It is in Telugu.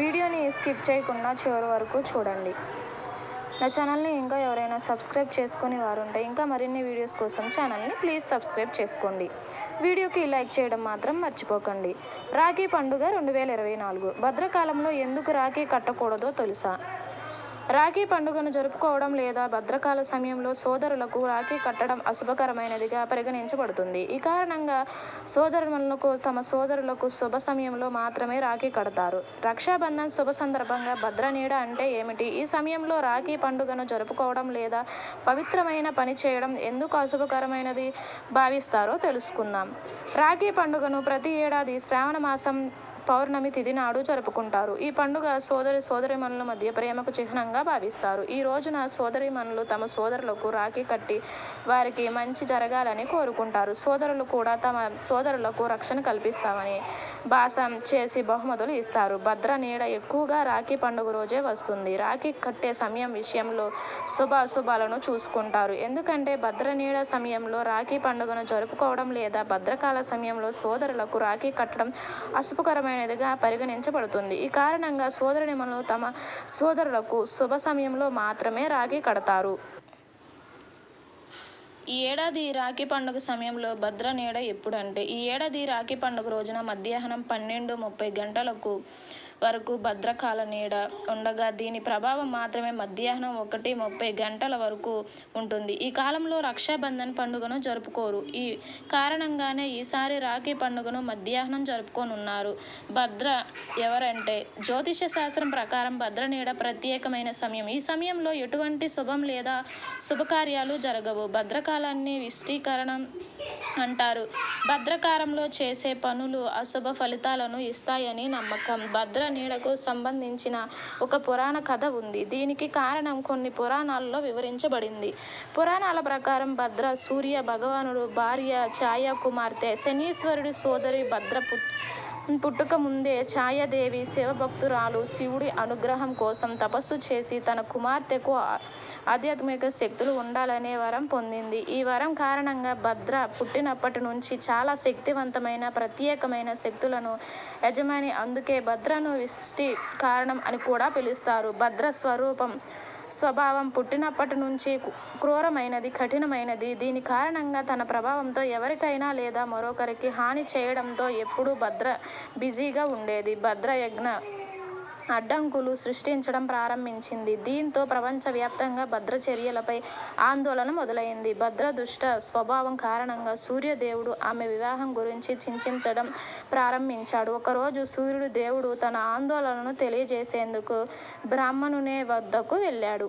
వీడియోని స్కిప్ చేయకుండా చివరి వరకు చూడండి. నా ఛానల్ని ఇంకా ఎవరైనా సబ్స్క్రైబ్ చేసుకుని వారు ఉంటే ఇంకా మరిన్ని వీడియోస్ కోసం ఛానల్ని ప్లీజ్ సబ్స్క్రైబ్ చేసుకోండి. వీడియోకి లైక్ చేయడం మాత్రం మర్చిపోకండి. రాఖీ పండుగ రెండు వేల ఇరవై నాలుగు. భద్రకాలంలో ఎందుకు రాఖీ కట్టకూడదో తెలుసా? రాఖీ పండుగను జరుపుకోవడం లేదా భద్రకాల సమయంలో సోదరులకు రాఖీ కట్టడం అశుభకరమైనదిగా పరిగణించబడుతుంది. ఈ కారణంగా సోదరులకు తమ సోదరులకు శుభ సమయంలో మాత్రమే రాఖీ కడతారు. రక్షాబంధన్ శుభ సందర్భంగా భద్రనీడ అంటే ఏమిటి? ఈ సమయంలో రాఖీ పండుగను జరుపుకోవడం లేదా పవిత్రమైన పని చేయడం ఎందుకు అశుభకరమైనది? భావిస్తారో తెలుసుకుందాం. రాఖీ పండుగను ప్రతి ఏడాది శ్రావణ మాసం పౌర్ణమి తిథి నాడు జరుపుకుంటారు. ఈ పండుగ సోదరి సోదరిమణుల మధ్య ప్రేమకు చిహ్నంగా భావిస్తారు. ఈ రోజున సోదరిమణులు తమ సోదరులకు రాఖీ కట్టి వారికి మంచి జరగాలని కోరుకుంటారు. సోదరులు కూడా తమ సోదరులకు రక్షణ కల్పిస్తామని భాసం చేసి బహుమతులు ఇస్తారు. భద్ర నీడ ఎక్కువగా రాఖీ పండుగ రోజే వస్తుంది. రాఖీ కట్టే సమయం విషయంలో శుభ అశుభాలను చూసుకుంటారు. ఎందుకంటే భద్ర నీడ సమయంలో రాఖీ పండుగను జరుపుకోవడం లేదా భద్రకాల సమయంలో సోదరులకు రాఖీ కట్టడం అశుభకరమైన ముఖ్యమైనదిగా పరిగణించబడుతుంది. ఈ కారణంగా సోదరునిమలు తమ సోదరులకు శుభ సమయంలో మాత్రమే రాఖీ కడతారు. ఈ ఏడాది రాఖీ పండుగ సమయంలో భద్ర నీడ ఎప్పుడంటే ఈ ఏడాది రాఖీ పండుగ రోజున మధ్యాహ్నం పన్నెండు ముప్పై గంటలకు వరకు భద్రకాల నీడ ఉండగా దీని ప్రభావం మాత్రమే మధ్యాహ్నం ఒకటి ముప్పై గంటల వరకు ఉంటుంది. ఈ కాలంలో రక్షాబంధన్ పండుగను జరుపుకోరు. ఈ కారణంగానే ఈసారి రాఖీ పండుగను మధ్యాహ్నం జరుపుకోనున్నారు. భద్ర ఎవరంటే జ్యోతిష శాస్త్రం ప్రకారం భద్ర నీడ ప్రత్యేకమైన సమయం. ఈ సమయంలో ఎటువంటి శుభం లేదా శుభకార్యాలు జరగవు. భద్రకాలాన్ని విష్టీకరణం అంటారు. భద్రకారంలో చేసే పనులు అశుభ ఫలితాలను ఇస్తాయని నమ్మకం. భద్ర నీడకు సంబంధించిన ఒక పురాణ కథ ఉంది. దీనికి కారణం కొన్ని పురాణాల్లో వివరించబడింది. పురాణాల ప్రకారం భద్ర సూర్య భగవానుడు భార్య ఛాయ కుమార్తె శనీశ్వరుడి సోదరి భద్రపు పుట్టుక ముందే ఛాయాదేవి శివభక్తురాలు శివుడి అనుగ్రహం కోసం తపస్సు చేసి తన కుమార్తెకు ఆధ్యాత్మిక శక్తులు ఉండాలనే వరం పొందింది. ఈ వరం కారణంగా భద్ర పుట్టినప్పటి నుంచి చాలా శక్తివంతమైన ప్రత్యేకమైన శక్తులను యజమాని అందుకే భద్రను విష్టి కారణం అని కూడా పిలుస్తారు. భద్ర స్వరూపం స్వభావం పుట్టినప్పటి నుంచి క్రూరమైనది కఠినమైనది. దీని కారణంగా తన ప్రభావంతో ఎవరికైనా లేదా మరొకరికి హాని చేయడంతో ఎప్పుడూ భద్ర బిజీగా ఉండేది. భద్రయజ్ఞ అడ్డంకులు సృష్టించడం ప్రారంభించింది. దీంతో ప్రపంచవ్యాప్తంగా భద్ర చర్యలపై ఆందోళన మొదలైంది. భద్ర దుష్ట స్వభావం కారణంగా సూర్యదేవుడు ఆమె వివాహం గురించి చింతించడం ప్రారంభించాడు. ఒకరోజు సూర్యుడు దేవుడు తన ఆందోళనను తెలియజేసేందుకు బ్రాహ్మణునే వద్దకు వెళ్ళాడు.